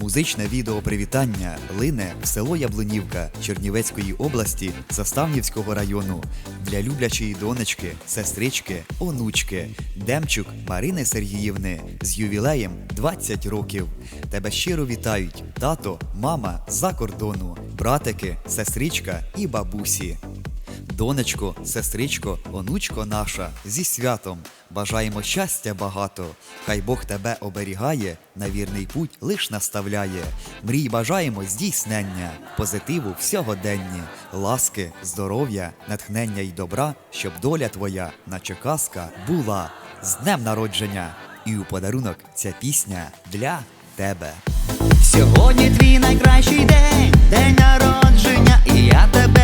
Музичне відео привітання лине в село Яблунівка Чернівецької області Заставнівського району для люблячої донечки, сестрички, онучки, Демчук Марини Сергіївни з ювілеєм 20 років. Тебе щиро вітають тато, мама з-за кордону, братики, сестричка і бабусі. Донечко, сестричко, онучко наша, зі святом. Бажаємо щастя багато. Хай Бог тебе оберігає, на вірний путь лиш наставляє. Мрій бажаємо здійснення, позитиву всьогоденні, ласки, здоров'я, натхнення й добра, щоб доля твоя, наче казка, була з днем народження. І у подарунок ця пісня для тебе. Сьогодні твій найкращий день, день народження, і я тебе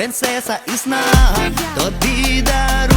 princesa i sna. To ti darujem